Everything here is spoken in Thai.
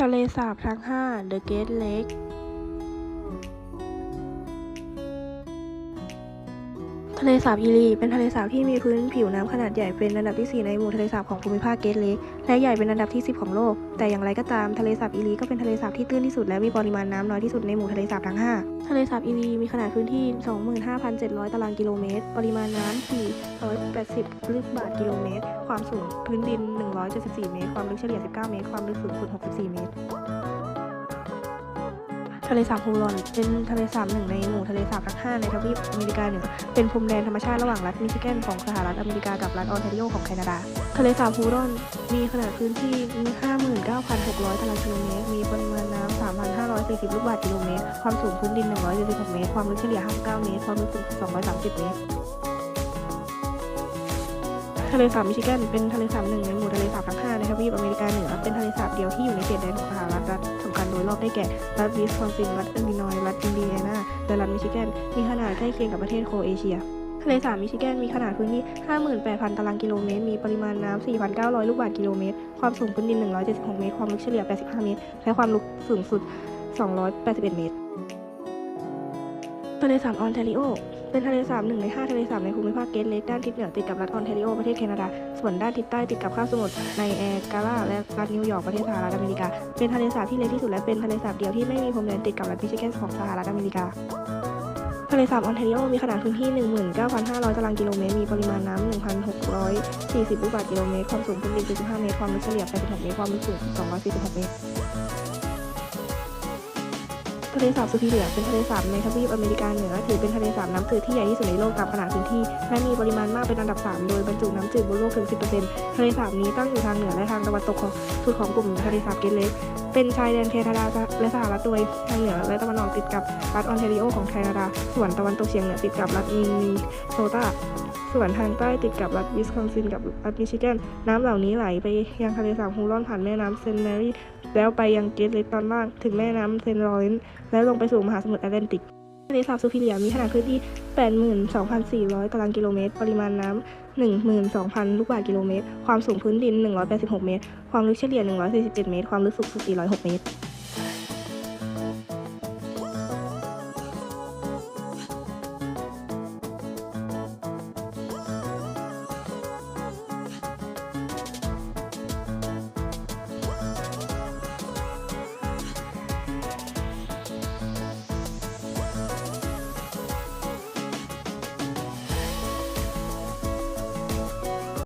ทะเลสาบทั้ง 5 The Great Lake ทะเลสาบอีรีเป็นทะเลสาบที่มีพื้นผิวน้ำขนาดใหญ่เป็นอันดับที่ 4 ในหมู่ทะเลสาบของภูมิภาคเกรทเลกและใหญ่เป็นอันดับที่ 10 ของโลก แต่อย่างไรก็ตามทะเลสาบอีรีก็เป็นทะเลสาบที่ตื้นที่สุดและมีปริมาณน้ำน้อยที่สุดในหมู่ทะเลสาบทั้ง 5 ทะเลสาบอีรีมีขนาดพื้นที่ 25,700 ตารางกิโลเมตร ปริมาณน้ำ480 ลูกบาศก์กิโลเมตร ความสูงพื้นดิน 174 เมตร ความลึกเฉลี่ย 19 เมตร ความลึกสูงสุด 64 เมตร ทะเลสาบฮูรอนเป็นทะเลสาบหนึ่งในหมู่ทะเลสาบทั้ง5ในทวีปอเมริกาเหนือเป็นพรมแดนธรรมชาติระหว่างรัฐมิชิแกนของสหรัฐอเมริกากับรัฐออนแทรีโอของแคนาดา ทะเลสาบฮูรอนมีขนาดพื้นที่ 59,600 ตารางกิโลเมตร มีปริมาณน้ำ3,540 ลูกบาศก์กิโลเมตร ความสูงพื้นดิน 176 เมตร ความลึกเฉลี่ย 59 เมตร ความลึกสูงสุด230 เมตรทะเลสาบมิชิแกนเป็นทะเลสาบหนึ่งในหมู่ทะเลสาบทั้ง5ในทวีปอเมริกาเหนือ เป็นทะเลสาบเดียวที่อยู่ในเขตแดนของสหรัฐ รอบได้แก่ รัฐวิสคอนซิน รัฐอิลลินอยส์ รัฐอินเดียนาและรัฐมิชิแกน มีขนาดใกล้เคียงกับประเทศโคเอเชียทะเลสาบมิชิแกนมีขนาดพื้นที่ 58,000 ตารางกิโลเมตร มีปริมาณน้ำ 4,900 ลูกบาศก์กิโลเมตร ความสูงพื้นดิน 176 เมตร ความลึกเฉลี่ย 85 เมตร และความลึกสูงสุด 281 เมตร ทะเลสาบออนแทริโอ เป็นทะเลสาบหนึ่งใน 5 ทะเลสาบในภูมิภาคเกรทเลกด้านทิศเหนือติดกับรัฐออนแทรีโอประเทศแคนาดา ส่วนด้านทิศใต้ติดกับคาบสมุทรในแอร์การาและรัฐนิวยอร์กประเทศสหรัฐอเมริกา เป็นทะเลสาบที่เล็กที่สุดและเป็นทะเลสาบเดียวที่ไม่มีพรมแดนติดกับรัฐมิชิแกนของสหรัฐอเมริกาทะเลสาบออนแทรีโอมีขนาดพื้นที่ 19,500 ตารางกิโลเมตร มีปริมาณน้ำ 1,640 ลูกบาศก์กิโลเมตร ความสูงพื้นดิน75 เมตร ความลึกเฉลี่ย86เมตร ความลึกสูง 246 เมตร ทะเลสาบซูพิเหลียเป็นทะเลสาบในทวีปอเมริกาเหนือถือเป็นทะเลสาบน้ำจืดที่ใหญ่ที่สุดในโลกตามขนาดพื้นที่และมีปริมาณมากเป็นอันดับ 3 โดยบรรจุน้ำจืดบนโลกถึง 10%ทะเลสาบนี้ตั้งอยู่ทางเหนือและทางตะวันตกของสุดของกลุ่มทะเลสาบเกรทเลกเป็นชายแดนแคนาดาและสหรัฐโดยทางเหนือและตะวันออกติดกับรัฐออนแทรีโอของแคนาดา ส่วนตะวันตกเฉียงเหนือติดกับรัฐมินนีโซตาส่วนทางใต้ติดกับรัฐวิสคอนซินกับรัฐมิชิแกน น้ำเหล่านี้ไหลไปยังทะเลสาบฮูรอนผ่านแม่น้ำเซนต์แมรี่แล้วไปยังเกรทเลกตอนล่างถึงแม่น้ำเซนต์ลอเรนซ์ และลงไปสู่มหาสมุทรแอตแลนติกทะเลสาบซูพิเลียมีขนาดพื้นที่ 82,400 ตารางกิโลเมตร ปริมาณน้ำ 12,000 ลูกบาศก์กิโลเมตร ความสูงพื้นดิน 186 เมตร ความลึกเฉลี่ย 147 เมตร ความลึกสูงสุด 406 เมตร